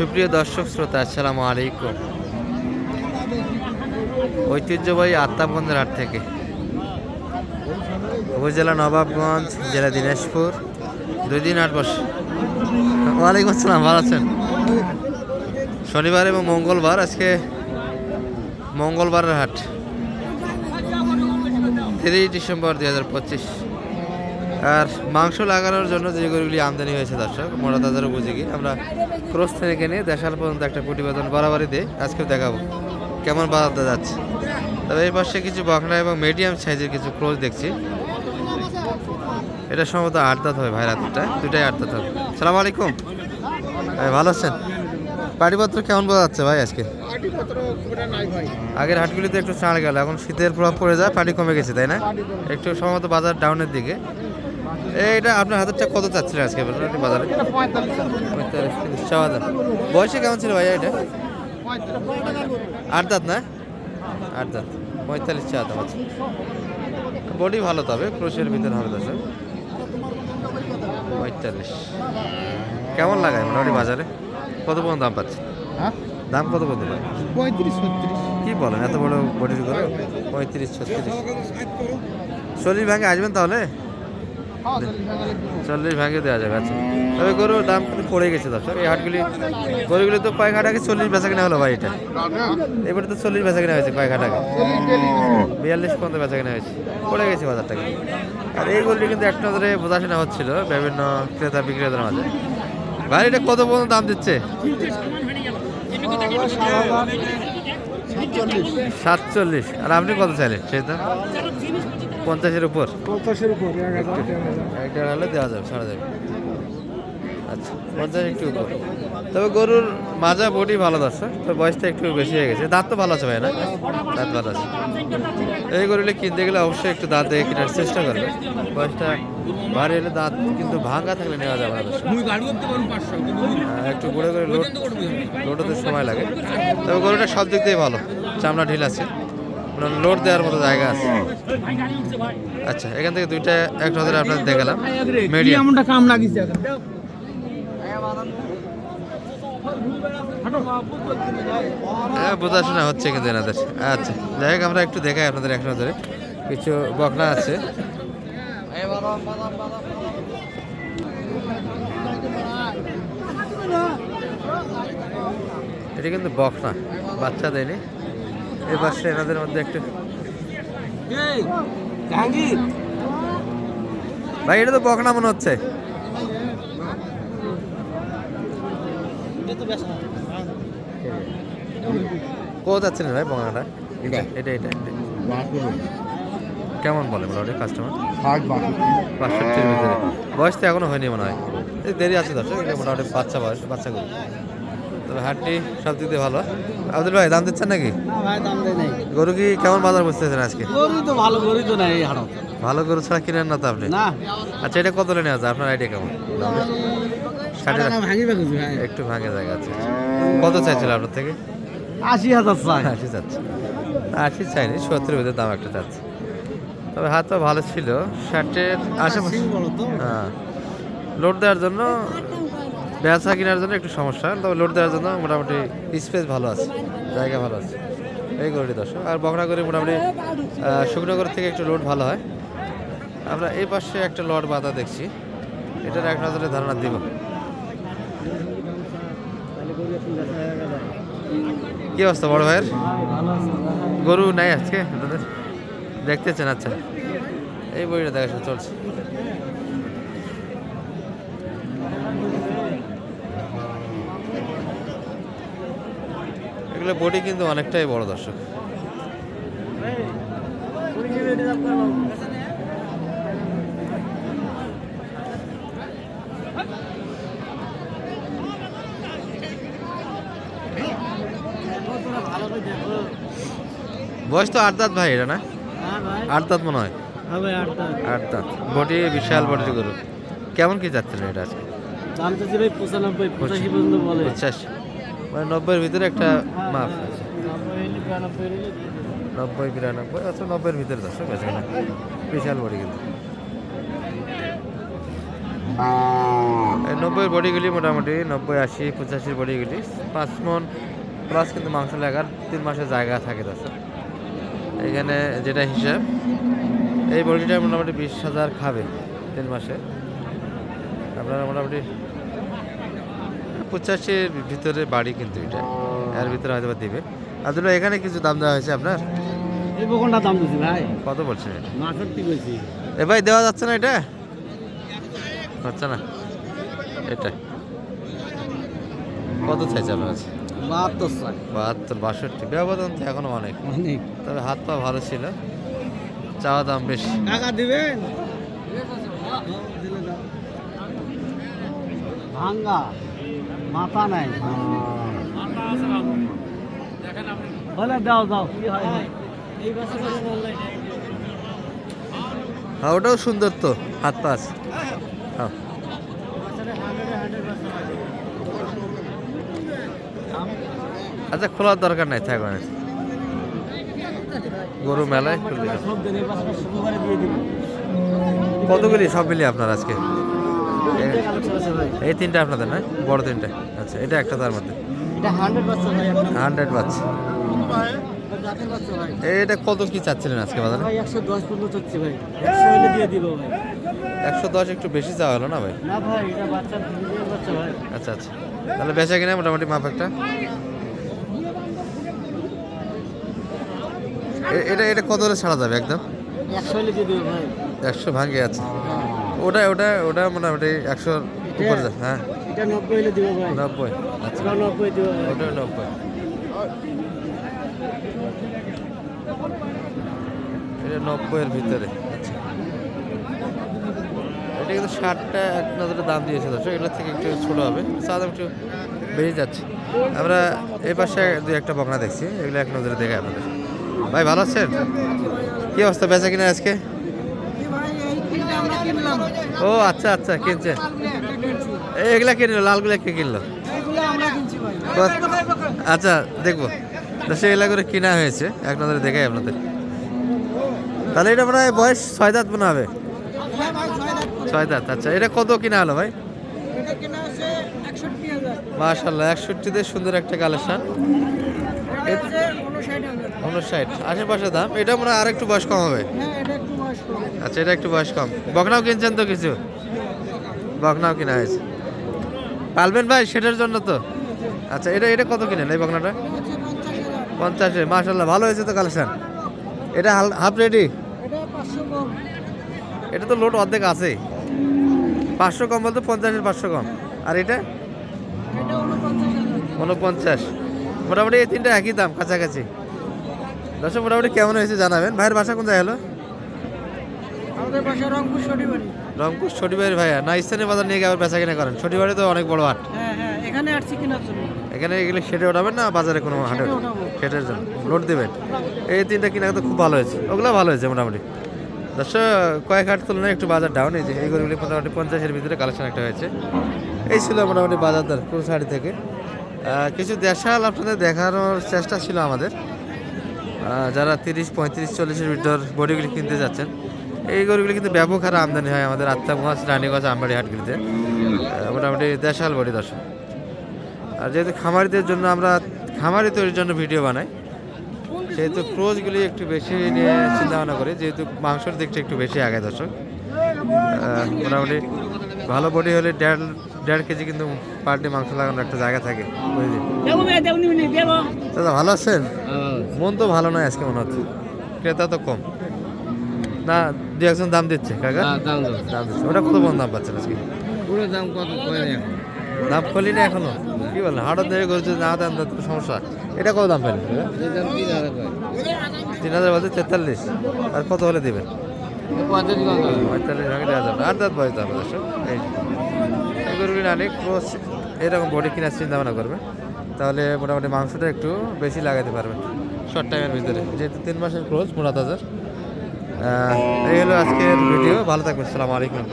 সুপ্রিয় দর্শক শ্রোতা, আসসালামু আলাইকুম। ঐতিহ্যবাহী আত্মাবগঞ্জের হাট থেকে। উপজেলা নবাবগঞ্জ, জেলা দিনাজপুর। দুই দিন আট বসে ওয়ালাইকুম আসসালাম, ভালো আছেন? শনিবার এবং মঙ্গলবার, আজকে মঙ্গলবারের হাট। তিরিশ ডিসেম্বর দুই হাজার পঁচিশ। আর মাংস লাগানোর জন্য যে গরুগুলি আমদানি হয়েছে দর্শক মোড়া তাজারও বুঝে গিয়ে আমরা ক্রোস থেকে নিয়ে দেখার পর্যন্ত একটা প্রতিবেদন বাড়াবাড়ি দিয়ে আজকেও দেখাবো কেমন বাজারটা যাচ্ছে। তবে এই পাশে কিছু বকনা এবং মিডিয়াম সাইজের কিছু ক্রোজ দেখছি। এটা সম্ভবত আট দাঁত হবে ভাই রাতটা দুটাই আট দাঁত হবে। সালাম আলাইকুম। ভাই ভালো আছেন? পাটিপত্র কেমন বোঝা যাচ্ছে ভাই আজকে? আগের হাটগুলিতে একটু ছাড় গেল এখন শীতের প্রভাব পড়ে যায় পাটি কমে গেছে তাই না? একটু সম্ভবত বাজার ডাউনের দিকে। এইটা আপনার হাতেরটা কত চাচ্ছিলেন আজকে? বাজারে? পঁয়তাল্লিশ। তিরিশ ছ হাজার। বয়সে কেমন ছিল ভাইয়া এটা? আট দাঁত না? আট দাঁত। পঁয়তাল্লিশ চা দাম আছে বডি ভালো তবে ক্রোশের ভিতরে হবে দশ পঁয়তাল্লিশ। কেমন লাগায় মোটামুটি বাজারে? কত পর্যন্ত দাম পাচ্ছে হ্যাঁ? দাম কত পর্যন্ত পায় পঁয়ত্রিশ ছত্রিশ। কি বলেন এত বড় বডির করে পঁয়ত্রিশ ছত্রিশ। চল্লিশ ভাঙে আসবেন তাহলে? চল্লিশ ভাঙে দেওয়া যাবে আচ্ছা। তবে গরুর দাম কিন্তু পড়ে গেছে দর্শক, এই হাটগুলি, গরুগুলি তো কয়েক আগে চল্লিশ বেচা কেনা হলো ভাই এটা। এবারে তো চল্লিশ বেচা কেনা হয়েছে কয়েক বিয়াল্লিশ পর্যন্ত বেচা কেনা হয়েছে, পড়ে গেছে বাজারটাকে আর এই গরুটি কিন্তু এক নজরে বোঝাশোনা হচ্ছিল বিভিন্ন ক্রেতা বিক্রেতার মাঝে। ভাই, এটা কত পর্যন্ত দাম দিচ্ছে? সাতচল্লিশ। আর আপনি কত চাইলেন? সেই দাম পঞ্চাশের উপর? পঞ্চাশের উপর এক হলে দেওয়া যাবে ছাড়া যাবে আচ্ছা পঞ্চাশ একটু উপর। তবে গরুর মাজা বডি ভালো আছে তো বয়সটা একটু বেশি হয়ে গেছে। দাঁত তো ভালো আছে ভাই না? দাঁত ভালো আছে। এই গরুলে কিনতে গেলে অবশ্যই একটু দাঁত দেখে কেনার চেষ্টা করবে। বয়সটা ভারী হলে দাঁত কিন্তু ভাঙা থাকলে নেওয়া যাবে না। হ্যাঁ, একটু ঘুরে করে লোড লোডতে সময় লাগে। তবে গরুটা সব দিক দিয়ে ভালো। চামড়া ঢিল আছে। লোড দেওয়ার মতো জায়গা আছে? আচ্ছা এখান থেকে দুইটা এক নজরে আপনাদের দেখালাম। মিডিয়াম এমনটা কাম লাগিছে হ্যাঁ বোঝাশোনা হচ্ছে কিন্তু এনাদের। আচ্ছা যাই হোক আমরা একটু দেখাই আপনাদের এক নজরে কিছু বকনা আছে। এটা কিন্তু বকনা বাচ্চা দেয়নি এই পাশে এনাদের মধ্যে একটু ভাই এটা তো বকনা মনে হচ্ছে। কোথা যাচ্ছেন ভাই বকনাটা? এটা? এটা। কেমন বলে মোটামুটি কাস্টমার ষাট বাষট্টির ভিতরে। বয়স তো এখনও হয়নি মনে হয়। এই দেরি আছে দর্শক এটা মোটামুটি বাচ্চা বয়স বাচ্চা গরু তবে হাটটি সব দিক দিয়ে ভালো। আব্দুল ভাই দাম দিচ্ছেন নাকি? গরু কি কেমন বাজার বুঝতেছেন আজকে? গরু তো ভালো গরু তো নাই ভালো গরু ছাড়া কিনেন না তো আপনি? আচ্ছা এটা কত নেওয়া যায় আপনার আইডিয়া কেমন? ভাই একটু ভাঙে জায়গা আছে। কত চাইছিল আপনার থেকে? আশি হাজার চাই। আশি চাচ্ছে। আশি চাইনি সত্তর ভিতরে দাম একটা চাচ্ছে। তবে হাত তো ভালো ছিল। ষাটের আশেপাশে হ্যাঁ। লোড দেওয়ার জন্য বেচা কেনার জন্য একটু সমস্যা, তবে লোড দেওয়ার জন্য মোটামুটি স্পেস ভালো আছে, জায়গা ভালো আছে। এই গরুটি দর্শক, আর বকরা করে মোটামুটি শুকনোগর থেকে একটু লোড ভালো হয়। আমরা এই পাশে একটা লট বাধা দেখছি, এটার এক নজরে ধারণা দিব। কি অবস্থা বড় ভাইয়ের? গরু নাই আজকে? দেখতেছেন আচ্ছা। এই বইটা দেখা শোনা চলছে। এগুলো বডি কিন্তু অনেকটাই বড় দর্শক। বয়স তো আট দাঁত ভাই এটা না? আট দাঁত মনে হয়। আট দাঁত বডি বিশাল বডি গরু। কেমন কি যাচ্ছিলেন এটা আজকে? দাম তো ভাই পঁচানব্বই পঁচাশি পর্যন্ত বলে। পঞ্চাশ মানে নব্বইয়ের ভিতরে একটা মাপ নব্বই, বিরানব্বই আচ্ছা নব্বইয়ের ভিতরে দর্শক আছে না? বিশাল বডি কিন্তু। এই নব্বই বডিগুলি মোটামুটি নব্বই, আশি, পঁচাশির বডিগুলি। পাঁচ মন প্লাস কিন্তু মাংস লাগার তিন মাসের জায়গা থাকে দর্শক। এখানে যেটা হিসাব, এই বডিটা মোটামুটি বিশ হাজার খাবে তিন মাসে। আপনারা মোটামুটি পঁচাশির ভিতরে বাড়ি কিন্তু এটা। এর ভিতরে হয়তো বা দিবে ভাই, এখানে কিছু দাম দেওয়া হয়েছে আপনার? এই বকনটা দাম দিছি ভাই। কত বলছেন এটা? এ ভাই দেওয়া যাচ্ছে না এটা? হচ্ছে না। এটা। কত চাইছে আপনার কাছে? বাহাত্তর চাই। বাহাত্তর বাষট্টি। ব্যবধান তো এখনও অনেক। অনেক। তবে হাত পা ভালো ছিল। চাওয়া দাম বেশি। টাকা দিবেন? ভাঙ্গা। মাথা নাই। বলে দাও দাও কি হয় হ্যাঁ ওটাও সুন্দর তো হাত পা আছে হ্যাঁ। আচ্ছা খোলার দরকার নাই থাকবে না গরু মেলায় খুলবে না। সব দিন এই বছর শুক্রবারে দিয়ে দিব। কতগুলি সব মিলিয়ে আপনার আজকে? এই তিনটা আপনাদের না? বড় তিনটা। আচ্ছা এটা একটা তার মধ্যে। হান্ড্রেড বাচ্চা এটা কত কি চাচ্ছিলেন আজকে বাজারে? একশো দশ পর্যন্ত হচ্ছে ভাই। একশো হলে দিয়ে দিব ভাই। একশো দশ একটু বেশি চাওয়া হলো না ভাই? না ভাই এটা বাচ্চা বাচ্চা ভাই। আচ্ছা আচ্ছা। তাহলে বেচা কিনা মোটামুটি মাপ একটা? এটা এটা কত হলে ছাড়া যাবে একদম? একশো হলে দিয়ে দিব ভাই। একশো ভাঙে আছে। ওটা ওটা ওটা মোটামুটি একশো উপরে যায় হ্যাঁ। এটা নব্বই হলে দিব ভাই। নব্বই আচ্ছা। ওটা নব্বই দিব ওটা নব্বই। এটা নব্বইয়ের ভিতরে আচ্ছা। এটা কিন্তু ষাটটা এক নজরে দাম দিয়েছে দর্শক এগুলোর থেকে একটু ছোটো হবে। দাম একটু বেড়ে যাচ্ছে। আমরা এই পাশে দুই একটা বকনা দেখছি এগুলো এক নজরে দেখে আপনাদের। ভাই ভালো আছেন? কি অবস্থা বেচা কিনা আজকে? ও আচ্ছা আচ্ছা কিনছে। এগুলা কিনলো লালগুলা কে কিনলো? আচ্ছা দেখব। তো সেগুলা করে কিনা হয়েছে এক নজরে দেখাই আপনাদের। তাহলে এটা মনে হয় বয়স ছয় দাঁত মনে হবে? ছয় দাঁত আচ্ছা এটা কত কিনা হলো ভাই? মাশাল্লাহ একষট্টিতে সুন্দর একটা কালেকশন। উনষাট আশেপাশে দাম? এটা মনে হয় আর একটু বয়স কম হবে। আচ্ছা এটা একটু বয়স কম। বকনাও কিনছেন তো কিছু? বকনাও কিনা হয়েছে। পালবেন ভাই সেটার জন্য তো। আচ্ছা এটা এটা কত কিনেন এই বকনাটা? পঞ্চাশে মাশাল্লাহ ভালো হয়েছে তো কালেকশন। এটা হাফ রেডি? এটা তো লোড অর্ধেক আছে পাঁচশো কম বলতে পঞ্চাশের পাঁচশো কম। আর এটা? উনপঞ্চাশ মোটামুটি এই তিনটা একই দাম কাছাকাছি। দর্শক মোটামুটি কেমন হয়েছে জানাবেন। ভাইয়ের বাসা কোন জায়গায় হলো? আমাদের বাসা রংপুর ছটিবাড়ির ভাইয়া। না স্থানীয় বাজার নিয়ে গিয়ে আবার বেচা কিনা করেন? ছটিবাড়ি তো অনেক বড় হাট। হ্যাঁ হ্যাঁ এখানে আসছি কেনার জন্য। এখানে এগুলো সেটে ওঠাবেন না বাজারে কোনো হাটে। সেটের জন্য। লোড দেবেন। এই তিনটা কিনা তো খুব ভালো হয়েছে। ওগুলো ভালো হয়েছে মোটামুটি। দর্শক কয়েক হাট তুলনায় একটু বাজার ডাউন এই যে এই গরুগুলি মোটামুটি পঞ্চাশের ভিতরে কালেকশন একটা হয়েছে। এই ছিল মোটামুটি বাজার দর কোন সাইড থেকে? কিছু দেশাল আপনাদের দেখানোর চেষ্টা ছিল আমাদের। যারা তিরিশ, পঁয়ত্রিশ, চল্লিশের ভিতর বডিগুলি কিনতে যাচ্ছেন, এই গরুগুলি কিন্তু ব্যাপক হারে আমদানি হয় আমাদের আত্মাগঞ্জ, রানীগঞ্জ, আমবাড়ি হাটগুলিতে। মোটামুটি দেশাল বডি দর্শক। আর যেহেতু খামারিদের জন্য আমরা খামারি তৈরির জন্য ভিডিও বানাই, সেহেতু ক্রোজগুলি একটু বেশি নিয়ে চিন্তা ভাবনা করি, যেহেতু মাংসর দিকটা একটু বেশি আগায় দর্শক। মোটামুটি ভালো বডি হলে দেড় দেড় কেজি কিন্তু পার ডে মাংস লাগানোর একটা জায়গা থাকে দাদা ভালো আছেন? মন তো ভালো নয় আজকে মনে হচ্ছে। ক্রেতা তো কম। না দু একজন দাম দিচ্ছে কাকা? দাম দাম দিচ্ছে। ওটা কত বন্ধ দাম পাচ্ছেন আজকে? পুরো দাম কত দাম খোলি না এখনও? কি বলেন হাটের দিকে গরু যদি না দাম তো সমস্যা। এটা কত দাম পেলেন তিন হাজার বলতে তেতাল্লিশ। আর কত হলে দেবেন? পঁয়তাল্লিশ দেওয়া দাঁত বয়স দাম এই গরুগুলি আনে ক্রস এরকম বডি কেনার চিন্তা ভাবনা করবেন তাহলে মোটামুটি মাংসটা একটু বেশি লাগাতে পারবেন শর্ট টাইমের ভিতরে। যেহেতু তিন মাসের ক্রোজ মোড়া হাজার। এই হলো আজকের ভিডিও। ভালো থাকবেন। সালাম আলাইকুম।